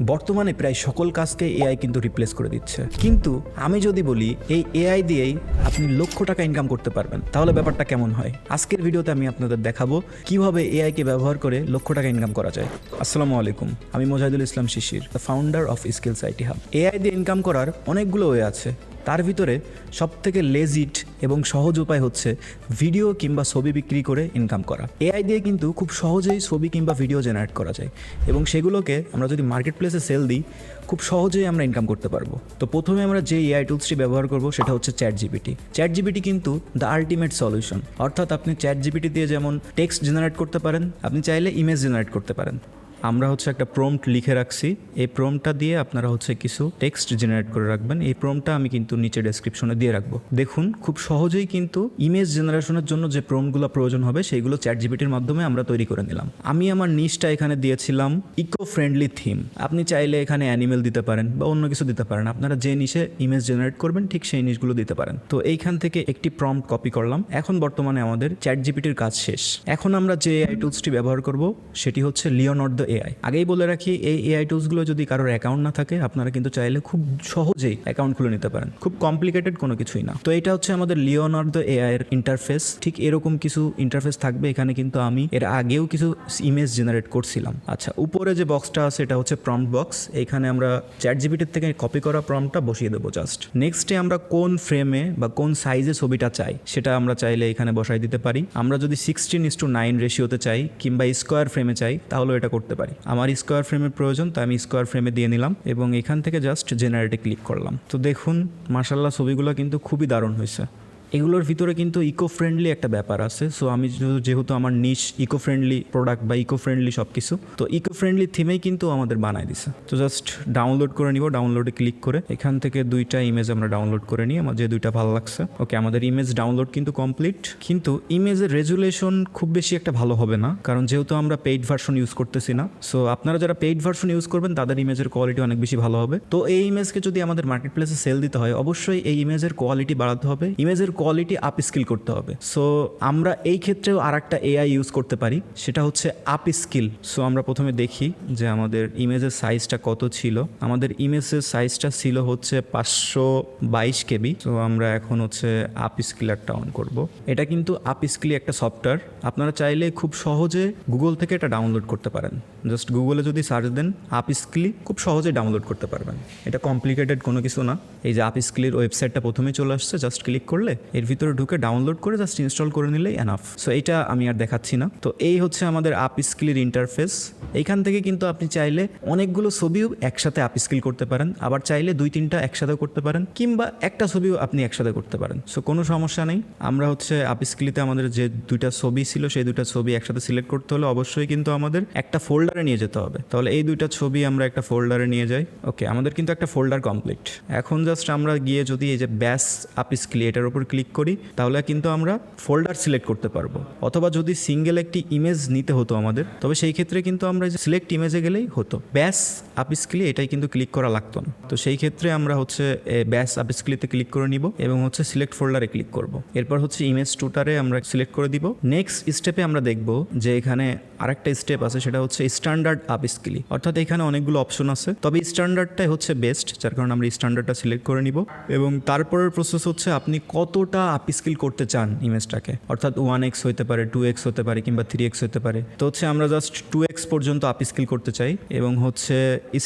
বর্তমানে প্রায় সকল কাজকে এআই কিন্তু রিপ্লেস করে দিচ্ছে। কিন্তু আমি যদি বলি, এই এআই দিয়েই আপনি লক্ষ টাকা ইনকাম করতে পারবেন। তাহলে ব্যাপারটা কেমন হয়? আজকের ভিডিওতে আমি আপনাদের দেখাবো কীভাবে এআইকে ব্যবহার করে লক্ষ টাকা ইনকাম করা যায়। আসসালামু আলাইকুম, আমি Mojahidul Islam Shishir the founder of skills IT hub AI দিয়ে ইনকাম করার অনেকগুলো ওয়ে আছে। তার ভিতরে সবথেকে লেজিট এবং সহজ উপায় হচ্ছে ভিডিও কিংবা ছবি বিক্রি করে ইনকাম করা। এআই দিয়ে কিন্তু খুব সহজেই ছবি কিংবা ভিডিও জেনারেট করা যায় এবং সেগুলোকে আমরা যদি মার্কেট প্লেসে সেল দিই, খুব সহজেই আমরা ইনকাম করতে পারব। তো প্রথমে আমরা যে এআই টুলসটি ব্যবহার করব সেটা হচ্ছে চ্যাট জিবিটি চ্যাট জিবিটি কিন্তু দ্য আলটিমেট সলিউশন অর্থাৎ আপনি চ্যাট জিবিটি দিয়ে যেমন টেক্সট জেনারেট করতে পারেন, আপনি চাইলে ইমেজ জেনারেট করতে পারেন। আমরা হচ্ছে একটা প্রম্পট লিখে রাখছি। এই প্রম্পটটা দিয়ে আপনারা হচ্ছে কিছু টেক্সট জেনারেট করে রাখবেন। এই প্রম্পটটা আমি কিন্তু নিচে ডেসক্রিপশনে দিয়ে রাখব। দেখুন, খুব সহজেই কিন্তু ইমেজ জেনারেশনের জন্য যে প্রম্পটগুলো প্রয়োজন হবে, সেইগুলো চ্যাট জিপিটির মাধ্যমে আমরা তৈরি করে নিলাম। আমি আমার নিচটা এখানে দিয়েছিলাম ইকো ফ্রেন্ডলি থিম আপনি চাইলে এখানে অ্যানিমেল দিতে পারেন বা অন্য কিছু দিতে পারেন। আপনারা যে নিচে ইমেজ জেনারেট করবেন, ঠিক সেই নিচগুলো দিতে পারেন। তো এইখান থেকে একটি প্রম্পট কপি করলাম। এখন বর্তমানে আমাদের চ্যাট জিপিটির কাজ শেষ। এখন আমরা যে এআই টুলসটি ব্যবহার করব, সেটি হচ্ছে লিওনর্দ এআই আগেই বলে রাখি, এই এআই টুলসগুলো যদি কারোর অ্যাকাউন্ট না থাকে, আপনারা কিন্তু চাইলে খুব সহজেই অ্যাকাউন্ট খুলে নিতে পারেন। খুব কমপ্লিকেটেড কোনো কিছুই না। তো এটা হচ্ছে আমাদের লিওনার্দো এআই এর ইন্টারফেস ঠিক এরকম কিছু ইন্টারফেস থাকবে এখানে কিন্তু আমি এর আগেও কিছু ইমেজ জেনারেট করছিলাম। আচ্ছা উপরে যে বক্সটা আছে, এটা হচ্ছে প্রম্পট বক্স এখানে আমরা চ্যাট জিপিটির থেকে কপি করা প্রম্পটটা বসিয়ে দেবো জাস্ট নেক্সটে আমরা কোন ফ্রেমে বা কোন সাইজে ছবিটা চাই, সেটা আমরা চাইলে এখানে বসাই দিতে পারি। আমরা যদি সিক্সটিন ইস টু নাইন রেশিওতে চাই, কিংবা স্কোয়ার ফ্রেমে চাই, তাহলেও এটা করতে পারি। আমার স্কোয়ার ফ্রেমের প্রয়োজন তাই আমি স্কোয়ার ফ্রেমে দিয়ে নিলাম এবং এখান থেকে জাস্ট জেনারেটে ক্লিক করলাম। তো দেখুন মার্শাল্লাহ ছবিগুলো কিন্তু খুবই দারুণ হয়েছে। এগুলোর ভিতরে কিন্তু ইকো ফ্রেন্ডলি একটা ব্যাপার আছে। সো আমি যেহেতু- আমার নিশ ইকো ফ্রেন্ডলি প্রোডাক্ট বা ইকো ফ্রেন্ডলি সব কিছু তো ইকো ফ্রেন্ডলি থিমেই কিন্তু আমাদের বানায় দিছে। তো জাস্ট ডাউনলোড করে নিব ডাউনলোডে ক্লিক করে এখান থেকে দুইটা ইমেজ আমরা ডাউনলোড করে নিই, আমার যে দুইটা ভালো লাগছে। ওকে আমাদের ইমেজ ডাউনলোড কিন্তু কমপ্লিট কিন্তু ইমেজের রেজুলেশন খুব বেশি একটা ভালো হবে না, কারণ যেহেতু আমরা পেইড ভার্সন ইউজ করতেছি না। সো আপনারা যারা পেইড ভার্সন ইউজ করবেন, তাদের ইমেজের কোয়ালিটি অনেক বেশি ভালো হবে। তো এই ইমেজকে যদি আমাদের মার্কেট প্লেসে সেল দিতে হয়, অবশ্যই এই ইমেজের কোয়ালিটি বাড়াতে হবে। ইমেজের কোয়ালিটি আপ স্কিল করতে হবে। সো আমরা এই ক্ষেত্রেও আর একটা এআই ইউজ করতে পারি, সেটা হচ্ছে আপ স্কিল সো আমরা প্রথমে দেখি যে আমাদের ইমেজের সাইজটা কত ছিল। আমাদের ইমেজের সাইজটা ছিল হচ্ছে পাঁচশো বাইশ কেবি। সো আমরা এখন হচ্ছে আপ স্কিলারটা অন করব। এটা কিন্তু আপ স্কিলি একটা সফটওয়্যার আপনারা চাইলে খুব সহজে গুগল থেকে এটা ডাউনলোড করতে পারেন। জাস্ট গুগলে যদি সার্চ দেন আপ স্কিলি খুব সহজে ডাউনলোড করতে পারবেন। এটা কমপ্লিকেটেড কোনো কিছু না। এই যে আপ স্কিলের ওয়েবসাইটটা প্রথমে চলে আসছে জাস্ট ক্লিক করলে এর ভিতরে ঢুকে ডাউনলোড করে জাস্ট ইনস্টল করে নিলেই এনাফ সো এটা আমি আর দেখাচ্ছি না। তো, এই হচ্ছে আমাদের আপ স্কিলের ইন্টারফেস এইখান থেকে কিন্তু আপনি চাইলে অনেকগুলো ছবিও একসাথে আপ স্কিল করতে পারেন। আবার চাইলে দুই তিনটা একসাথে করতে পারেন, কিংবা একটা ছবিও আপনি একসাথে করতে পারেন। সো কোনো সমস্যা নেই। আমরা হচ্ছে আপ স্কিলিতে আমাদের যে দুইটা ছবি ছিল, সেই দুইটা ছবি একসাথে সিলেক্ট করতে হলে অবশ্যই কিন্তু আমাদের একটা ফোল্ডারে নিয়ে যেতে হবে। তাহলে এই দুইটা ছবি আমরা একটা ফোল্ডারে নিয়ে যাই। ওকে আমাদের কিন্তু একটা ফোল্ডার কমপ্লিট এখন জাস্ট আমরা গিয়ে যদি এই যে ব্যাস আপ স্কিল এটার উপর করি, তাহলে কিন্তু আমরা ফোল্ডার সিলেক্ট করতে পারব। অথবা যদি সিঙ্গেল একটি ইমেজ নিতে হতো আমাদের, তবে সেই ক্ষেত্রে কিন্তু আমরা সিলেক্ট ইমেজে গেলেই হতো। ব্যাস আপ স্কিলে এটাই কিন্তু ক্লিক করা লাগতো না। তো সেই ক্ষেত্রে আমরা হচ্ছে ব্যাস আপ স্কিলিতে ক্লিক করে নিব এবং হচ্ছে সিলেক্ট ফোল্ডারে ক্লিক করব। এরপর হচ্ছে ইমেজ টুটারে আমরা সিলেক্ট করে দিব। নেক্সট স্টেপে আমরা দেখব যে এখানে আরেকটা স্টেপ আছে, সেটা হচ্ছে স্ট্যান্ডার্ড আপ স্কিলি অর্থাৎ এখানে অনেকগুলো অপশন আছে। তবে স্ট্যান্ডার্ডটাই হচ্ছে বেস্ট যার কারণে আমরা স্ট্যান্ডার্ডটা সিলেক্ট করে নিব। এবং তারপরের প্রসেস হচ্ছে আপনি কতটা আপ স্কিল করতে চান ইমেজটাকে? অর্থাৎ ওয়ান এক্স হতে পারে টু এক্স হতে পারে কিংবা থ্রি এক্স হতে পারে। তো হচ্ছে আমরা জাস্ট টু এক্স পর্যন্ত আপ স্কিল করতে চাই এবং হচ্ছে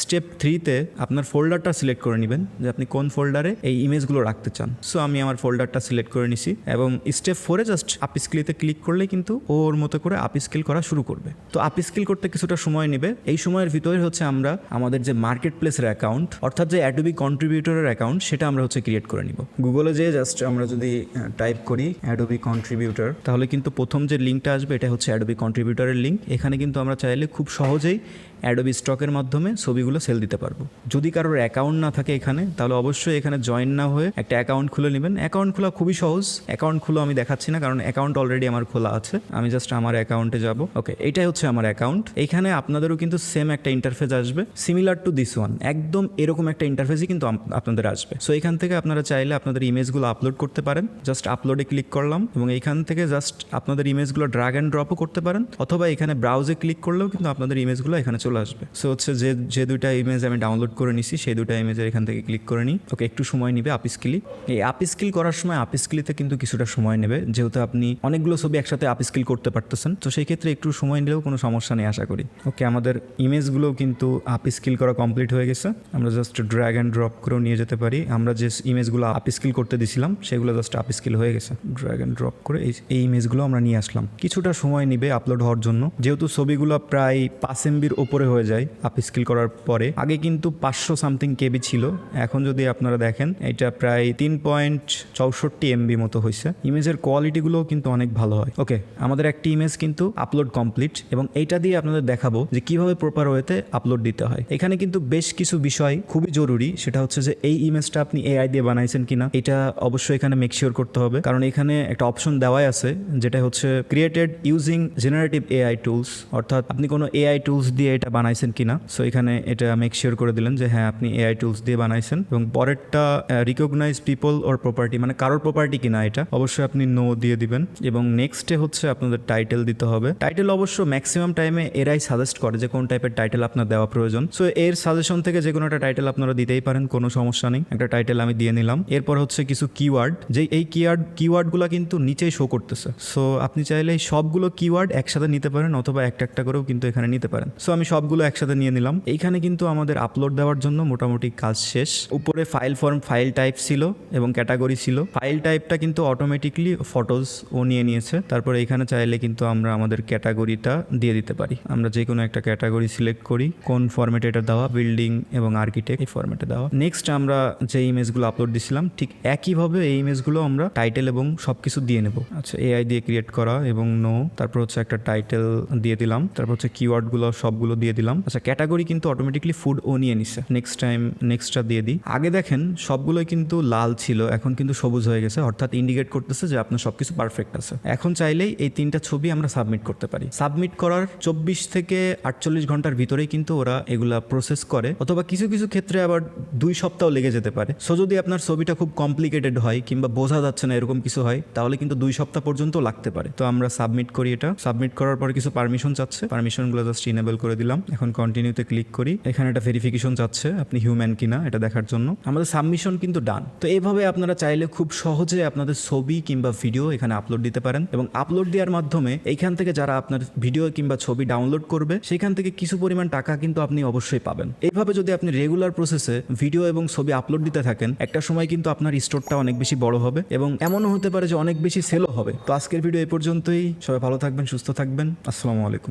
স্টেপ থ্রিতে আপনার ফোল্ডারটা সিলেক্ট করে নেবেন যে আপনি কোন ফোল্ডারে এই ইমেজগুলো রাখতে চান। সো আমি আমার ফোল্ডারটা সিলেক্ট করে নিছি এবং স্টেপ ফোরে জাস্ট আপ স্কিলিতে ক্লিক করলে কিন্তু ওর মতো করে আপ স্কিল করা শুরু করবে। তো আপ স্কিল করতে কিছুটা সময় নেবে। এই সময়ের ভিতরে হচ্ছে আমরা আমাদের যে মার্কেট প্লেসের অ্যাকাউন্ট অর্থাৎ যে অ্যাডোবি কন্ট্রিবিউটরের অ্যাকাউন্ট সেটা আমরা হচ্ছে ক্রিয়েট করে নিব। গুগলে যেয়ে জাস্ট আমরা যদি টাইপ করি অ্যাডোবি কন্ট্রিবিউটার তাহলে কিন্তু প্রথম যে লিঙ্কটা আসবে, এটা হচ্ছে অ্যাডোবি কন্ট্রিবিউটারের লিঙ্ক এখানে কিন্তু আমরা চাইলে খুব সহজেই অ্যাডোবি স্টকের মাধ্যমে ছবিগুলো সেল দিতে পারব। যদি কারোর অ্যাকাউন্ট না থাকে এখানে, তাহলে অবশ্যই এখানে জয়েন না হয়ে একটা অ্যাকাউন্ট খুলে নেবেন। অ্যাকাউন্ট খোলা খুবই সহজ। অ্যাকাউন্ট খুলে আমি দেখাচ্ছি না, কারণ অ্যাকাউন্ট অলরেডি আমার খোলা আছে। আমি জাস্ট আমার অ্যাকাউন্টে যাব। ওকে এটাই হচ্ছে আমার অ্যাকাউন্ট এখানে আপনাদেরও কিন্তু সেম একটা ইন্টারফেস আসবে। সিমিলার টু দিস ওয়ান একদম এরকম একটা ইন্টারফেসই কিন্তু আপনাদের আসবে। সো এখান থেকে আপনারা চাইলে আপনাদের ইমেজগুলো আপলোড করতে পারেন। জাস্ট আপলোডে ক্লিক করলাম এবং এখান থেকে জাস্ট আপনাদের ইমেজগুলো ড্রাগ অ্যান্ড ড্রপও করতে পারেন। অথবা এখানে ব্রাউজে ক্লিক করলেও কিন্তু আপনাদের ইমেজগুলো এখানে চলে চলে আসবে। সো হচ্ছে যে যে দুইটা ইমেজ আমি ডাউনলোড করে নিছি, সেই দুটা ইমেজের এখান থেকে ক্লিক করে নিই। ওকে একটু সময় নেবে আপ স্কিলি এই আপ স্কিল করার সময় আপ স্কিলিতে কিন্তু কিছুটা সময় নেবে। যেহেতু আপনি অনেকগুলো ছবি একসাথে আপ স্কিল করতে পারতেছেন, তো সেই ক্ষেত্রে একটু সময় নিলেও কোনো সমস্যা নেই, আশা করি। ওকে আমাদের ইমেজগুলো কিন্তু আপ স্কিল করা কমপ্লিট হয়ে গেছে। আমরা জাস্ট ড্র্যাগ অ্যান্ড ড্রপ করেও নিয়ে যেতে পারি। আমরা যে ইমেজগুলো আপ স্কিল করতে দিছিলাম, সেগুলো জাস্ট আপ স্কিল হয়ে গেছে। ড্র্যাগ অ্যান্ড ড্রপ করে এই ইমেজগুলো আমরা নিয়ে আসলাম। কিছুটা সময় নিবে আপলোড হওয়ার জন্য। যেহেতু ছবিগুলো প্রায় পাঁচ এমবির ওপরে হয়ে যায় আপ স্কিল করার পরে। আগে কিন্তু পাঁচশো সামথিং কেবি ছিল, এখন যদি আপনারা দেখেন, এটা প্রায় তিন পয়েন্ট চৌষট্টি এমবি মতো হয়েছে ইমেজের কোয়ালিটিগুলোও কিন্তু অনেক ভালো হয়। ওকে আমাদের একটি ইমেজ কিন্তু আপলোড কমপ্লিট এবং এইটা দিয়ে আপনাদের দেখাবো যে কীভাবে প্রপার ওয়েতে আপলোড দিতে হয়। এখানে কিন্তু বেশ কিছু বিষয় খুবই জরুরি, সেটা হচ্ছে যে এই ইমেজটা আপনি এআই দিয়ে বানাইছেন কিনা, এটা অবশ্যই এখানে মেক শিওর করতে হবে। কারণ এখানে একটা অপশন দেওয়াই আছে, যেটা হচ্ছে created using generative AI tools অর্থাৎ আপনি কোনো এআই টুলস দিয়ে এটা বানাইছেন কিনা। সো এখানে এটা মেক শিওর করে দিলেন যে হ্যাঁ আপনি এআই টুলস দিয়ে বানাইছেন এবং পরেরটা রিকগনাইজ পিপল ওর প্রপার্টি মানে কারোর প্রপার্টি কিনা এটা, অবশ্যই আপনি নো দিয়ে দিবেন। এবং নেক্সটে হচ্ছে আপনাদের টাইটেল দিতে হবে। টাইটেল অবশ্য ম্যাক্সিমাম টাইমে এরাই সাজেস্ট করে যে, কোন টাইপের টাইটেল আপনার দেওয়া প্রয়োজন। সো এর সাজেশন থেকে যে কোনো একটা টাইটেল আপনারা দিতেই পারেন, কোনো সমস্যা নেই। একটা টাইটেল আমি দিয়ে নিলাম। এরপর হচ্ছে কিছু কিওয়ার্ড যে এই কিওয়ার্ড কিওয়ার্ডগুলো কিন্তু নিচেই শো করতেছে। সো আপনি চাইলে সবগুলো কিওয়ার্ড একসাথে নিতে পারেন অথবা একটা একটা করেও কিন্তু এখানে নিতে পারেন। সো আমি সবগুলো একসাথে নিয়ে নিলাম। এইখানে কিন্তু আমাদের আপলোড দেওয়ার জন্য মোটামুটি কাজ শেষ। উপরে ফাইল ফর্ম ফাইল টাইপ ছিল এবং ক্যাটাগরি ছিল। ফাইল টাইপটা কিন্তু অটোমেটিকলি ফটোজ ও নিয়ে নিয়েছে। তারপরে এখানে চাইলে কিন্তু আমরা আমাদের ক্যাটাগরিটা দিয়ে দিতে পারি। আমরা যে কোনো একটা ক্যাটাগরি সিলেক্ট করি। কোন ফরম্যাটে এটা দেওয়া? বিল্ডিং এবং আর্কিটেক্ট এই ফর্মেটে দেওয়া। নেক্সট আমরা যে ইমেজগুলো আপলোড দিছিলাম, ঠিক একইভাবে এই ইমেজগুলো আমরা টাইটেল এবং সব কিছু দিয়ে নেব। আচ্ছা এআই দিয়ে ক্রিয়েট করা এবং নো তারপর হচ্ছে একটা টাইটেল দিয়ে দিলাম। তারপর হচ্ছে কিওয়ার্ডগুলো সবগুলো দিয়ে দিলাম। আচ্ছা ক্যাটাগরি কিন্তু অটোমেটিকলি ফুড ও নিয়ে নিছে। নেক্সট টাইম নেক্সটটা দিয়ে দিই। আগে দেখেন, সবগুলোই কিন্তু লাল ছিল, এখন কিন্তু সবুজ হয়ে গেছে, অর্থাৎ ইন্ডিকেট করতেছে যে আপনার সবকিছু পারফেক্ট আছে। এখন চাইলেই এই তিনটা ছবি আমরা সাবমিট করতে পারি। সাবমিট করার চব্বিশ থেকে আটচল্লিশ ঘণ্টার ভিতরেই কিন্তু ওরা এগুলা প্রসেস করে, অথবা কিছু কিছু ক্ষেত্রে আবার দুই সপ্তাহ লেগে যেতে পারে। সো যদি আপনার ছবিটা খুব কমপ্লিকেটেড হয়, কিংবা বোঝা যাচ্ছে না এরকম কিছু হয়, তাহলে কিন্তু দুই সপ্তাহ পর্যন্ত লাগতে পারে। তো আমরা সাবমিট করি এটা। সাবমিট করার পরে কিছু পারমিশন চাচ্ছে। পারমিশনগুলো জাস্ট ইনেবল করে দিলাম। এখন কন্টিনিউতে ক্লিক করি। এখানে একটা ভেরিফিকেশন চাচ্ছে আপনি হিউম্যান কিনা এটা দেখার জন্য। আমাদের সাবমিশন কিন্তু ডান তো এইভাবে আপনারা চাইলে খুব সহজে আপনাদের ছবি কিংবা ভিডিও এখানে আপলোড দিতে পারেন এবং আপলোড দেওয়ার মাধ্যমে এইখান থেকে যারা আপনার ভিডিও কিংবা ছবি ডাউনলোড করবে সেখান থেকে কিছু পরিমাণ টাকা কিন্তু আপনি অবশ্যই পাবেন। এইভাবে যদি আপনি রেগুলার প্রসেসে ভিডিও এবং ছবি আপলোড দিতে থাকেন, একটা সময় কিন্তু আপনার স্টোরটা অনেক বেশি বড় হবে এবং এমনও হতে পারে যে অনেক বেশি সেলও হবে। তো আজকের ভিডিও এ পর্যন্তই। সবাই ভালো থাকবেন, সুস্থ থাকবেন। আসসালামু আলাইকুম।